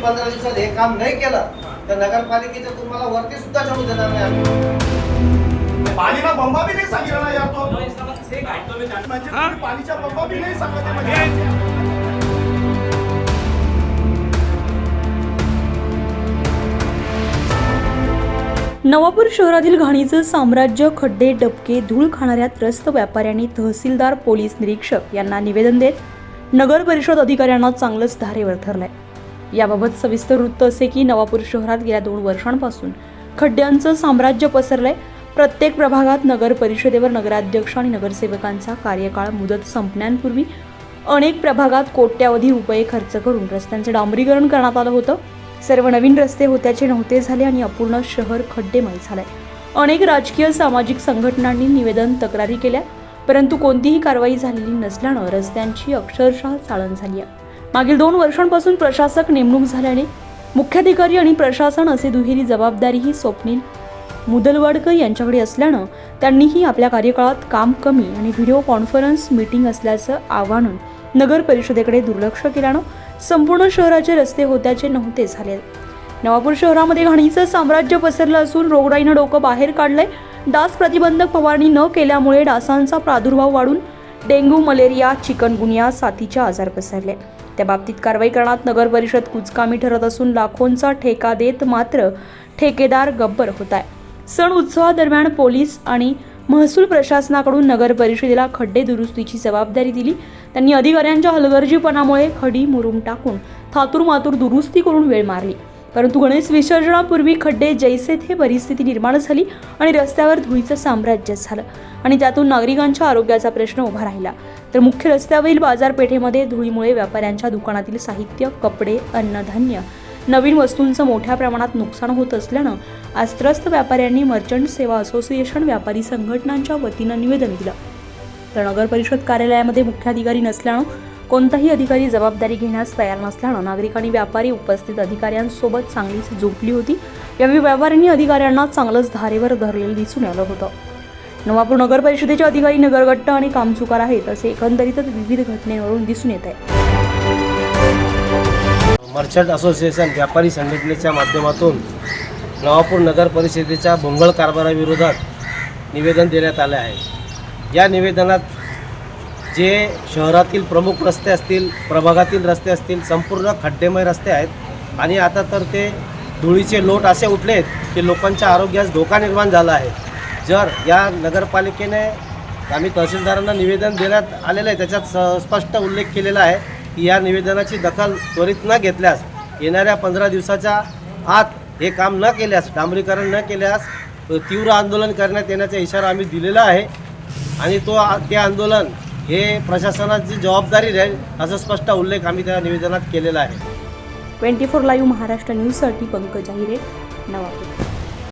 पंधरा दिवसात हे काम नाही केलं तर नगरपालिकेच्या तुम्हाला वरती सुद्धा चढू देणार नाही आम्ही. पाणी ना बंबा भी नाही सांगितलं ना यार तो. म्हणजे तुम्ही पाणीच्या बंबा भी नाही सांगत आहे म्हणजे. नवापूर शहरातील घाणीचं साम्राज्य खड्डे डबके धूळ खाणाऱ्या त्रस्त व्यापाऱ्यांनी तहसीलदार पोलीस निरीक्षक यांना निवेदन देत नगर परिषद अधिकाऱ्यांना चांगलंच धारेवर धरलंय. याबाबत सविस्तर वृत्त असे की नवापूर शहरात गेल्या दोन वर्षांपासून खड्ड्यांचं साम्राज्य पसरलंय. प्रत्येक प्रभागात नगर परिषदेवर नगराध्यक्ष आणि नगरसेवकांचा कार्यकाळ मुदत संपण्यापूर्वी अनेक प्रभागात कोट्यावधी रुपये खर्च करून रस्त्यांचं डांबरीकरण करण्यात आलं होतं. सर्व नवीन रस्ते होत्याचे नव्हते झाले आणि अपूर्ण शहर खड्डेमय झालंय. अनेक राजकीय सामाजिक संघटनांनी निवेदन तक्रारी केल्या परंतु कोणतीही कारवाई झालेली नसल्यानं रस्त्यांची अक्षरशः चाळण झाली आहे मागील दोन वर्षांपासून प्रशासक नेमणूक झाल्याने मुख्याधिकारी आणि प्रशासन असे दुहेरी जबाबदारीही स्वप्नील मुदलवाडकर यांच्याकडे असल्यानं त्यांनीही आपल्या कार्यकाळात काम कमी आणि व्हिडिओ कॉन्फरन्स मीटिंग असल्याचं आव्हान नगर परिषदेकडे दुर्लक्ष केल्यानं संपूर्ण शहराचे रस्ते होत्याचे नव्हते झाले. नवापूर शहरामध्ये घाणीचं साम्राज्य पसरलं असून रोगराईनं डोकं बाहेर काढलंय. डास प्रतिबंधक फवारणी न केल्यामुळे डासांचा प्रादुर्भाव वाढून डेंग्यू मलेरिया चिकनगुनिया साथीचे आजार पसरले. त्या बाबतीत कारवाई करण्यात नगर परिषद कुचकामी ठरत असून लाखोंचा ठेका देत मात्र ठेकेदार गब्बर होत आहे. सण उत्सवादरम्यान पोलीस आणि महसूल प्रशासनाकडून नगर परिषदेला खड्डे दुरुस्तीची जबाबदारी दिली. त्यांनी अधिकाऱ्यांच्या हलगर्जीपणामुळे खडी मुरुम टाकून थातूर मातूर दुरुस्ती करून वेळ मारली. परंतु गणेश विसर्जनापूर्वी खड्डे जैसे थे परिस्थिती निर्माण झाली आणि रस्त्यावर धुळीचं साम्राज्य झालं आणि त्यातून नागरिकांच्या आरोग्याचा प्रश्न उभा राहिला. तर मुख्य रस्त्यावरील बाजारपेठेमध्ये धुळीमुळे व्यापाऱ्यांच्या दुकानातील साहित्य कपडे अन्नधान्य नवीन वस्तूंचं मोठ्या प्रमाणात नुकसान होत असल्यानं आज त्रस्त व्यापाऱ्यांनी मर्चंट सेवा असोसिएशन व्यापारी संघटनांच्या वतीनं निवेदन दिलं. तर नगर परिषद कार्यालयामध्ये मुख्याधिकारी नसल्यानं कोणताही अधिकारी जबाबदारी घेण्यास तयार नसल्यानं नागरिक आणि व्यापारी उपस्थित अधिकाऱ्यांसोबत चांगलीच झोपली होती. यावेळी व्यापाऱ्यांनी अधिकाऱ्यांना चांगलंच धारेवर धरलेलं दिसून आलं होतं. नवापूर नगर परिषदेचे अधिकारी नगरगट्ट आणि कामचुकार आहेत असे एकंदरीतच विविध घटनेवरून दिसून येत आहे. मर्चंट असोसिएशन व्यापारी संघटनेच्या माध्यमातून नवापूर नगर परिषदेच्या भोंगळ कारभाराविरोधात निवेदन देण्यात आले आहे. या निवेदनात जे शहरातील प्रमुख रस्ते असतील प्रभागातील रस्ते असतील संपूर्ण खड्डेमय रस्ते आहेत. आणि आता तर ते धुळीचे लोट असे उठले आहेत की लोकांच्या आरोग्यास धोका निर्माण झाला आहे. जर या नगरपालिकेने आम्ही तहसीलदारांना निवेदन देण्यात आलेलं आहे त्याच्यात स स्पष्ट उल्लेख केलेला आहे की या निवेदनाची दखल त्वरित न घेतल्यास येणाऱ्या पंधरा दिवसाच्या आत हे काम न केल्यास डांबरीकरण न केल्यास तीव्र आंदोलन करण्यात येण्याचा इशारा आम्ही दिलेला आहे. आणि तो ते आंदोलन हे प्रशासनाची जबाबदारी राहील असा स्पष्ट उल्लेख आम्ही त्या निवेदनात केलेला आहे. ट्वेंटी फोर लाईव्ह महाराष्ट्र न्यूजसाठी पंकज अहिरे नवापूर.